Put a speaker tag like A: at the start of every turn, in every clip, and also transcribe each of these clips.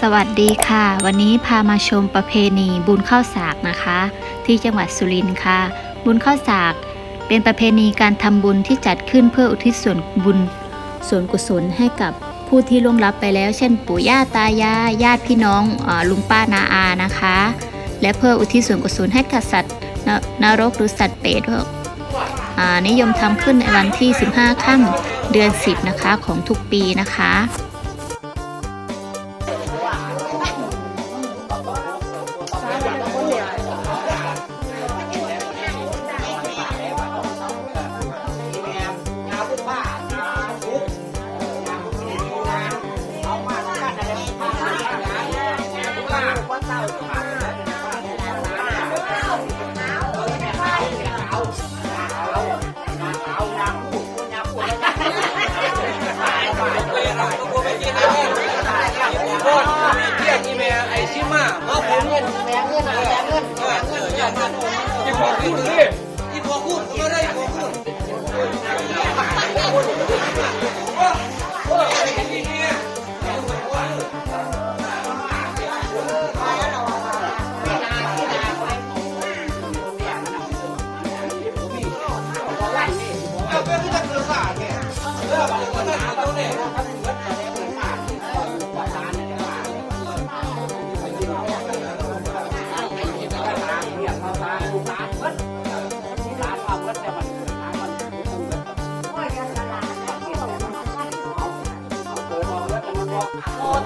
A: สวัสดีค่ะ วันนี้พามาชมประเพณีบุญข้าวสากนะคะ ที่จังหวัดสุรินทร์ค่ะ บุญข้าวสากเป็นประเพณีการทำบุญที่จัดขึ้นเพื่ออุทิศส่วนบุญส่วนกุศลให้กับผู้ที่ล่วงลับไปแล้ว เช่น ปู่ย่าตายายญาติพี่น้องอลุงป้านาอานะคะ และเพื่ออุทิศส่วนกุศลให้กับสัตว์นรกหรือสัตว์เปรตนิยมทำขึ้นในวันที่ 15 ค่ำเดือน 10 นะคะของทุกปีนะคะ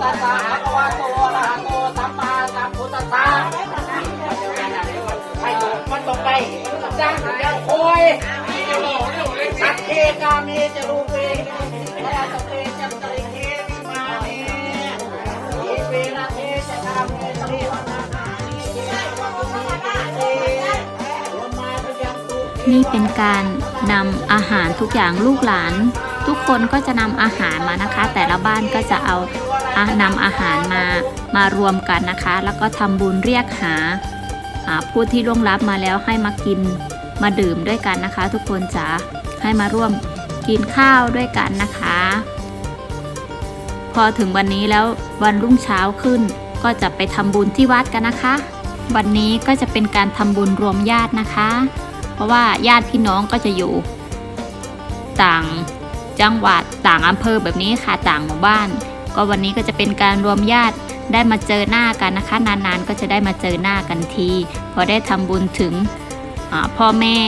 B: ตัสสะภะคะวะโตอะระหะโตสัมมาสัมพุทธัสสะให้ถูกมันตกไปจ้างยังโอยสัตเทกามีจรูเปพระสเต นี่เป็
A: นการนำอาหารทุกอย่างลูกหลาน ทุกคนก็จะนำอาหารมานะคะ แต่ละบ้านก็จะเอาอะนำอาหารมามารวมกันนะคะ แล้วก็ทำบุญเรียกหาผู้ที่ล่วงลับมาแล้วให้มากินมาดื่มด้วยกันนะคะ ทุกคนจะให้มาร่วมกินข้าวด้วยกันนะคะ พอถึงวันนี้แล้ววันรุ่งเช้าขึ้น ก็จะไปทำบุญที่วัดกันนะคะ วันนี้ก็จะเป็นการทำบุญรวมญาตินะคะ ราะว่าญาติพี่น้องก็จะอยู่ต่างจังหวัดต่างอำเภอแบบนี้ค่ะต่างหมู่บ้าน ก็วันนี้ก็จะเป็นการรวมญาติได้มาเจอหน้ากันนะคะ นานๆก็จะได้มาเจอหน้ากันที พอได้ทำบุญถึงพ่อแม่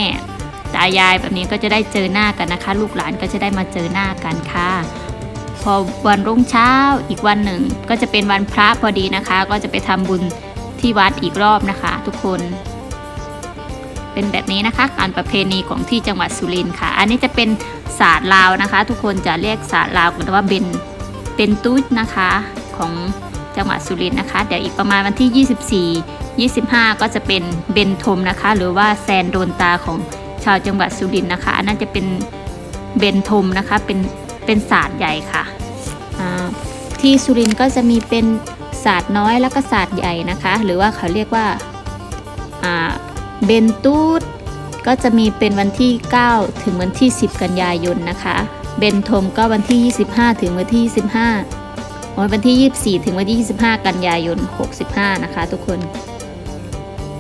A: ตายายแบบนี้ก็จะได้เจอหน้ากันนะคะ ลูกหลานก็จะได้มาเจอหน้ากันค่ะ พอวันรุ่งเช้าอีกวันหนึ่ง ก็จะเป็นวันพระพอดีนะคะ ก็จะไปทำบุญที่วัดอีกรอบนะคะ ทุกคน เป็นแบบนี้นะคะ การประเพณีของที่จังหวัดสุรินทร์ค่ะ อันนี้จะเป็นศาสตร์ลาวนะคะ ทุกคนจะเรียกศาสตร์ลาวกันว่าเบนเป็นตุ๊ดนะคะของจังหวัดสุรินทร์นะคะ เดี๋ยวอีกประมาณวันที่ 24 25 ก็จะเป็นเบนทมนะคะ หรือว่าแซนโดนตาของชาวจังหวัดสุรินทร์นะคะ อันนั้นจะเป็นเบนทมนะคะ เป็นเป็นศาสตร์ใหญ่ค่ะที่สุรินทร์ก็จะมีเป็นศาสตร์น้อยแล้วก็ศาสตร์ใหญ่นะคะ หรือว่าเขาเรียกว่า เบนตูดก็จะมีเป็นวันที่ 9 ถึงวันที่ 10 กันยายนนะคะ เบนทมก็วันที่ 25 ถึงวันที่ 25วันที่ 24 ถึงวันที่ 25 กันยายน 65 นะคะ ทุกคน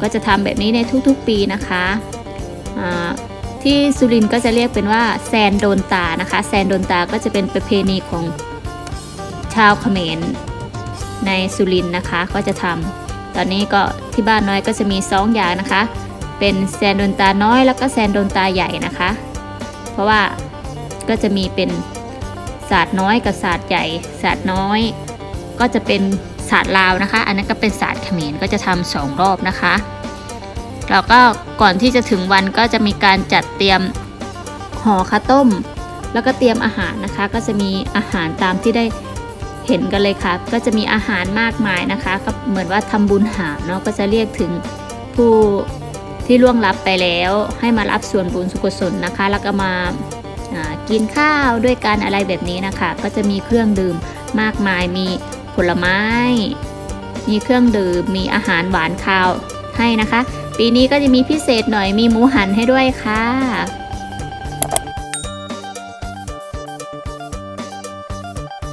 A: ก็จะทำแบบนี้ในทุกๆปีนะคะที่สุรินก็จะเรียกเป็นว่าแซนโดนตานะคะ แซนโดนตาก็จะเป็นประเพณีของชาวเขมรในสุรินนะคะก็จะทำตอนนี้ก็ที่บ้านน้อยก็จะมีสองอย่างนะคะ เป็นแซนโดนตาน้อยแล้วก็แซนโดนตาใหญ่นะคะ เพราะว่าก็จะมีเป็นศาสตร์น้อยกับศาสตร์ใหญ่ศาสตร์น้อย ก็จะเป็นศาสตร์ลาวนะคะ อันนั้นก็เป็นศาสตร์เขมรก็จะทำสองรอบนะคะแล้วก็ก่อนที่จะถึงวันก็จะมีการจัดเตรียมห่อข้าวต้ม แล้วก็เตรียมอาหารนะคะ ก็จะมีอาหารตามที่ได้เห็นกันเลยค่ะ ก็จะมีอาหารมากมายนะคะ ก็เหมือนว่าทำบุญหาเนาะก็จะเรียกถึงผู้ ที่ล่วงลับไปแล้วให้มารับส่วนบุญสุกุศลนะคะ แล้วก็มาอ่ากินข้าวด้วยกันอะไรแบบนี้นะคะ ก็จะมีเครื่องดื่มมากมายมีผลไม้ มีเครื่องดื่มมีอาหารหวานคาวให้นะคะ ปีนี้ก็จะมีพิเศษหน่อยมีหมูหันให้ด้วยค่ะ